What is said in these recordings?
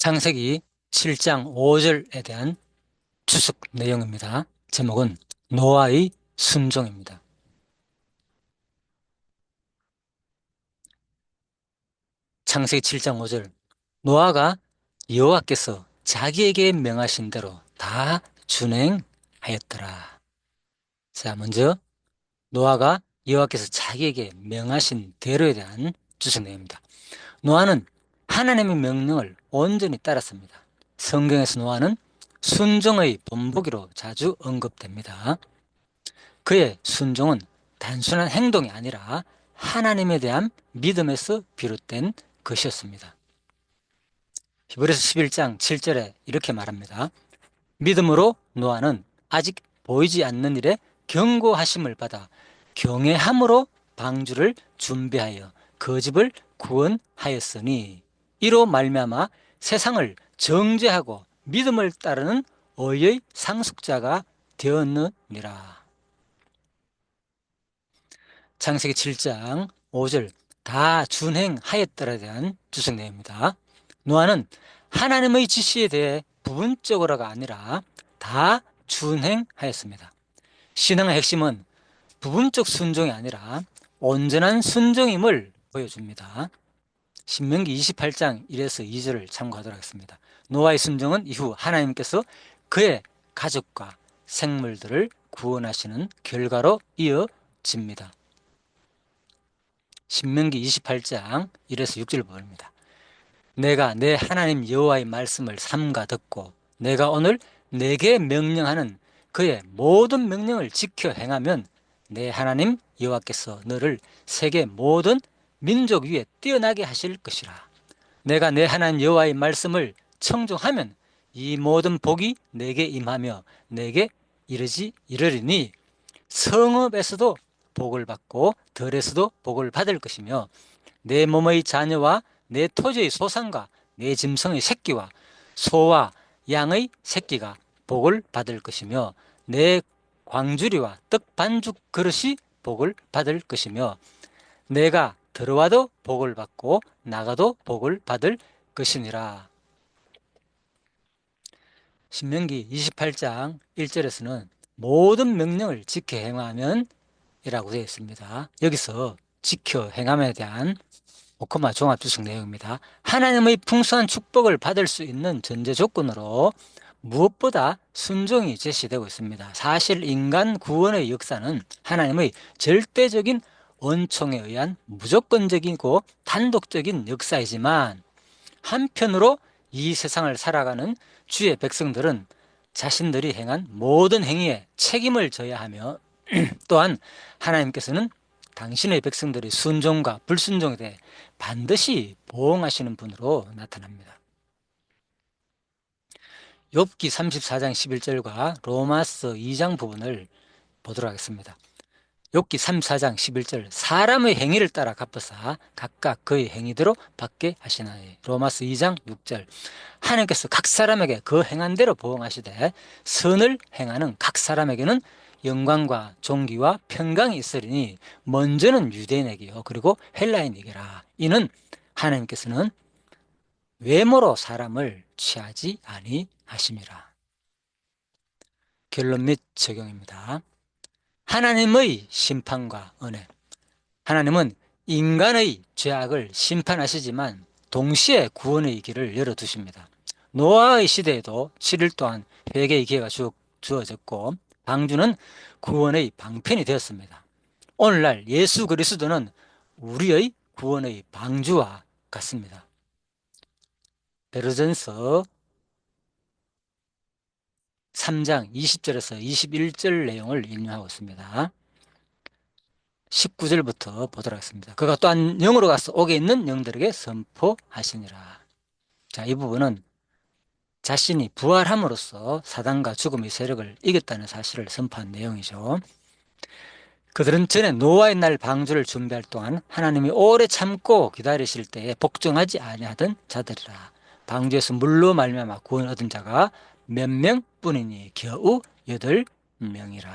창세기 7장 5절에 대한 주석 내용입니다. 제목은 노아의 순종입니다. 창세기 7장 5절 노아가 여호와께서 자기에게 명하신 대로 다 준행하였더라. 자, 먼저 노아가 여호와께서 자기에게 명하신 대로에 대한 주석 내용입니다. 노아는 하나님의 명령을 온전히 따랐습니다. 성경에서 노아는 순종의 본보기로 자주 언급됩니다. 그의 순종은 단순한 행동이 아니라 하나님에 대한 믿음에서 비롯된 것이었습니다. 히브리서 11장 7절에 이렇게 말합니다. 믿음으로 노아는 아직 보이지 않는 일에 경고하심을 받아 경외함으로 방주를 준비하여 그 집을 구원하였으니 이로 말미암아 세상을 정죄하고 믿음을 따르는 의의 상속자가 되었느니라. 창세기 7장 5절 다 준행하였더라에 대한 주석 내용입니다. 노아는 하나님의 지시에 대해 부분적으로가 아니라 다 준행하였습니다. 신앙의 핵심은 부분적 순종이 아니라 온전한 순종임을 보여줍니다. 신명기 28장 1에서 2절을 참고하도록 하겠습니다. 노아의 순종은 이후 하나님께서 그의 가족과 생물들을 구원하시는 결과로 이어집니다. 신명기 28장 1에서 6절을 보입니다. 내가 내 하나님 여호와의 말씀을 삼가 듣고 내가 오늘 내게 명령하는 그의 모든 명령을 지켜 행하면 내 하나님 여호와께서 너를 세계 모든 민족 위에 뛰어나게 하실 것이라. 내가 내 하나님 여호와의 말씀을 청종하면 이 모든 복이 내게 임하며 내게 이르지 이르리니 성읍에서도 복을 받고 들에서도 복을 받을 것이며 내 몸의 자녀와 내 토지의 소산과 내 짐승의 새끼와 소와 양의 새끼가 복을 받을 것이며 내 광주리와 떡 반죽 그릇이 복을 받을 것이며 내가 들어와도 복을 받고 나가도 복을 받을 것이니라. 신명기 28장 1절에서는 모든 명령을 지켜 행하면 이라고 되어 있습니다. 여기서 지켜 행함에 대한 오크마 종합주석 내용입니다. 하나님의 풍성한 축복을 받을 수 있는 전제 조건으로 무엇보다 순종이 제시되고 있습니다. 사실 인간 구원의 역사는 하나님의 절대적인 원총에 의한 무조건적이고 단독적인 역사이지만 한편으로 이 세상을 살아가는 주의 백성들은 자신들이 행한 모든 행위에 책임을 져야 하며 또한 하나님께서는 당신의 백성들의 순종과 불순종에 대해 반드시 보응하시는 분으로 나타납니다. 욥기 34장 11절과 로마서 2장 부분을 보도록 하겠습니다. 욥기 34장 11절 사람의 행위를 따라 갚으사 각각 그의 행위대로 받게 하시나니. 로마서 2장 6절 하나님께서 각 사람에게 그 행한 대로 보응하시되 선을 행하는 각 사람에게는 영광과 존귀와 평강이 있으리니 먼저는 유대인에게요. 그리고 헬라인에게라. 이는 하나님께서는 외모로 사람을 취하지 아니하심이라. 결론 및 적용입니다 하나님의 심판과 은혜. 하나님은 인간의 죄악을 심판하시지만 동시에 구원의 길을 열어두십니다. 노아의 시대에도 7일 동안 회개의 기회가 주 어졌고 방주는 구원의 방편이 되었습니다. 오늘날 예수 그리스도는 우리의 구원의 방주와 같습니다. 베르전서 3장 20절에서 21절 내용을 인용하고 있습니다. 19절부터 보도록 하겠습니다. 그가 또한 영으로 가서 옥에 있는 영들에게 선포하시니라. 자, 이 부분은 자신이 부활함으로써 사단과 죽음의 세력을 이겼다는 사실을 선포한 내용이죠. 그들은 전에 노아의 날 방주를 준비할 동안 하나님이 오래 참고 기다리실 때에 복종하지 아니하던 자들이라. 방주에서 물로 말미암아 구원 얻은 자가 몇 명뿐이니 겨우 여덟 명이라.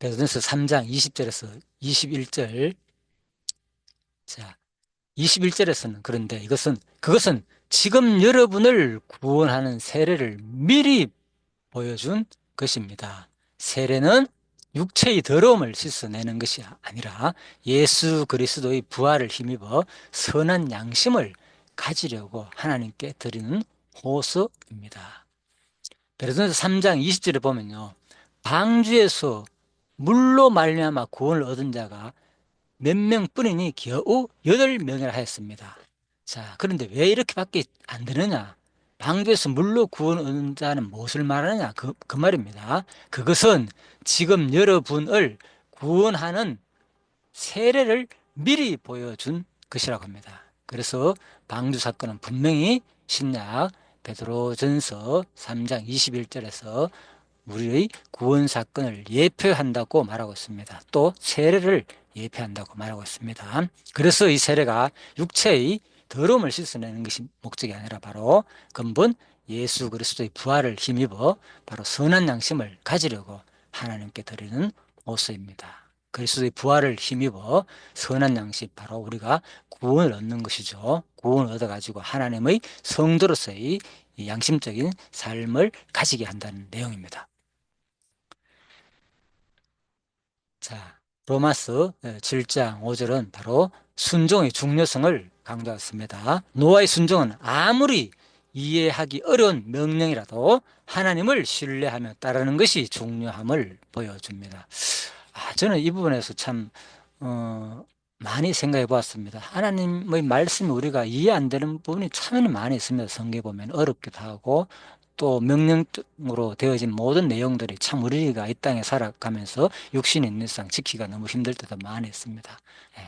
베드로전서 3장 20절에서 21절. 자, 21절에서는 그런데 이것은 그것은 지금 여러분을 구원하는 세례를 미리 보여준 것입니다. 세례는 육체의 더러움을 씻어내는 것이 아니라 예수 그리스도의 부활을 힘입어 선한 양심을 가지려고 하나님께 드리는 호소입니다. 베드로전서 3장 20절에 보면요. 방주에서 물로 말미암아 구원을 얻은 자가 몇 명뿐이니 겨우 여덟 명이라 하였습니다. 자, 그런데 왜 이렇게밖에 안 되느냐? 방주에서 물로 구원 얻는 자는 무엇을 말하느냐? 그, 그 말입니다. 그것은 지금 여러분을 구원하는 세례를 미리 보여준 것이라고 합니다. 그래서 방주 사건은 분명히 신약 베드로전서 3장 21절에서 우리의 구원 사건을 예표한다고 말하고 있습니다. 또 세례를 예표한다고 말하고 있습니다. 그래서 이 세례가 육체의 더러움을 씻어내는 것이 목적이 아니라 바로 근본 예수 그리스도의 부활을 힘입어 바로 선한 양심을 가지려고 하나님께 드리는 호소입니다. 그리스도의 부활을 힘입어 선한 양심 바로 우리가 구원을 얻는 것이죠. 구원을 얻어가지고 하나님의 성도로서의 양심적인 삶을 가지게 한다는 내용입니다. 자, 로마스 7장 5절은 바로 순종의 중요성을 강조했습니다. 노아의 순종은 아무리 이해하기 어려운 명령이라도 하나님을 신뢰하며 따르는 것이 중요함을 보여줍니다. 아, 저는 이 부분에서 참 어, 많이 생각해 보았습니다. 하나님의 말씀이 우리가 이해 안 되는 부분이 참 많이 있습니다. 성경에 보면 어렵기도 하고 또 명령으로 되어진 모든 내용들이 참 우리가 이 땅에 살아가면서 육신이 있는 이상 지키기가 너무 힘들 때도 많이 있습니다. 예.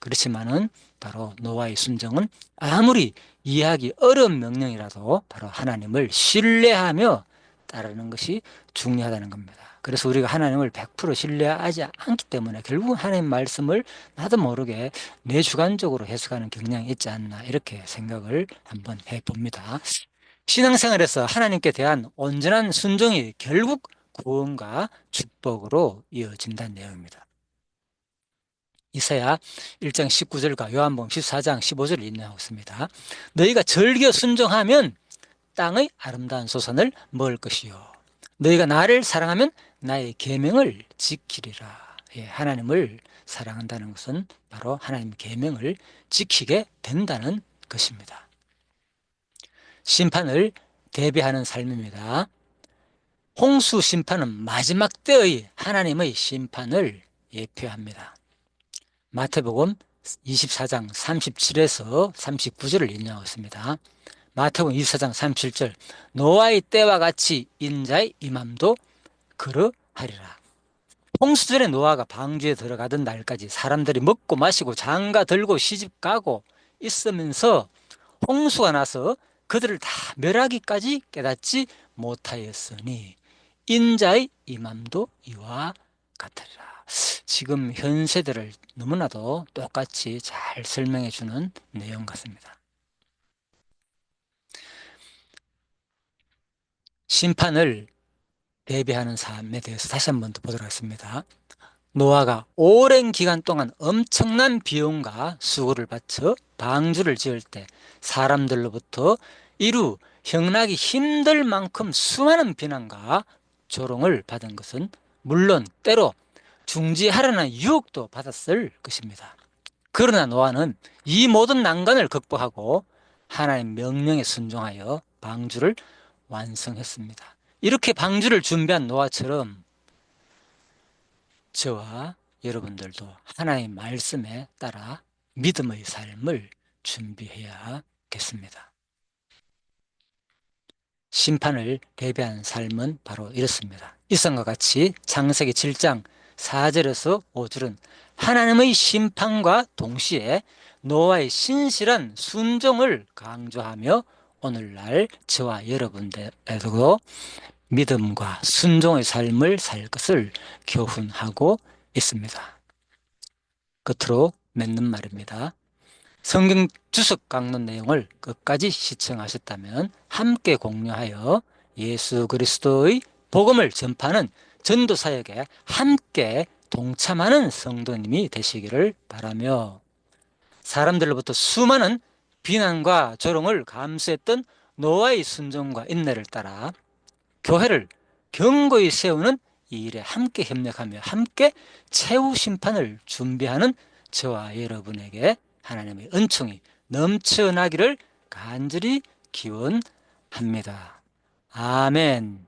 그렇지만은 바로 노아의 순정은 아무리 이해하기 어려운 명령이라도 바로 하나님을 신뢰하며 따르는 것이 중요하다는 겁니다. 그래서 우리가 하나님을 100% 신뢰하지 않기 때문에 결국 하나님 말씀을 나도 모르게 내 주관적으로 해석하는 경향이 있지 않나 이렇게 생각을 한번 해봅니다. 신앙생활에서 하나님께 대한 온전한 순종이 결국 구원과 축복으로 이어진다는 내용입니다. 이사야 1장 19절과 요한복음 14장 15절을 인용하고 있습니다. 너희가 절겨 순종하면 땅의 아름다운 소산을 먹을 것이요. 너희가 나를 사랑하면 나의 계명을 지키리라. 예, 하나님을 사랑한다는 것은 바로 하나님 계명을 지키게 된다는 것입니다. 심판을 대비하는 삶입니다. 홍수 심판은 마지막 때의 하나님의 심판을 예표합니다. 마태복음 24장 37에서 39절을 인용하고 있습니다. 마태복음 24장 37절 노아의 때와 같이 인자의 임함도 그러하리라. 홍수 전에 노아가 방주에 들어가던 날까지 사람들이 먹고 마시고 장가 들고 시집 가고 있으면서 홍수가 나서 그들을 다 멸하기까지 깨닫지 못하였으니 인자의 임함도 이와 같으리라. 지금 현 세대를 너무나도 똑같이 잘 설명해 주는 내용 같습니다. 심판을 대비하는 삶에 대해서 다시 한 번 더 보도록 하겠습니다. 노아가 오랜 기간 동안 엄청난 비용과 수고를 바쳐 방주를 지을 때 사람들로부터 이루 형나기 힘들 만큼 수많은 비난과 조롱을 받은 것은 물론 때로 중지하라는 유혹도 받았을 것입니다. 그러나 노아는 이 모든 난관을 극복하고 하나님 명령에 순종하여 방주를 완성했습니다. 이렇게 방주를 준비한 노아처럼 저와 여러분들도 하나님 말씀에 따라 믿음의 삶을 준비해야겠습니다. 심판을 대비한 삶은 바로 이렇습니다. 이상과 같이 창세기 7장 4절에서 5절은 하나님의 심판과 동시에 노아의 신실한 순종을 강조하며 오늘날 저와 여러분들에도 믿음과 순종의 삶을 살 것을 교훈하고 있습니다. 끝으로 맺는 말입니다. 성경 주석 강론 내용을 끝까지 시청하셨다면 함께 공유하여 예수 그리스도의 복음을 전파하는 전도 사역에 함께 동참하는 성도님이 되시기를 바라며 사람들로부터 수많은 비난과 조롱을 감수했던 노아의 순종과 인내를 따라 교회를 견고히 세우는 이 일에 함께 협력하며 함께 최후 심판을 준비하는 저와 여러분에게 하나님의 은총이 넘쳐나기를 간절히 기원합니다. 아멘.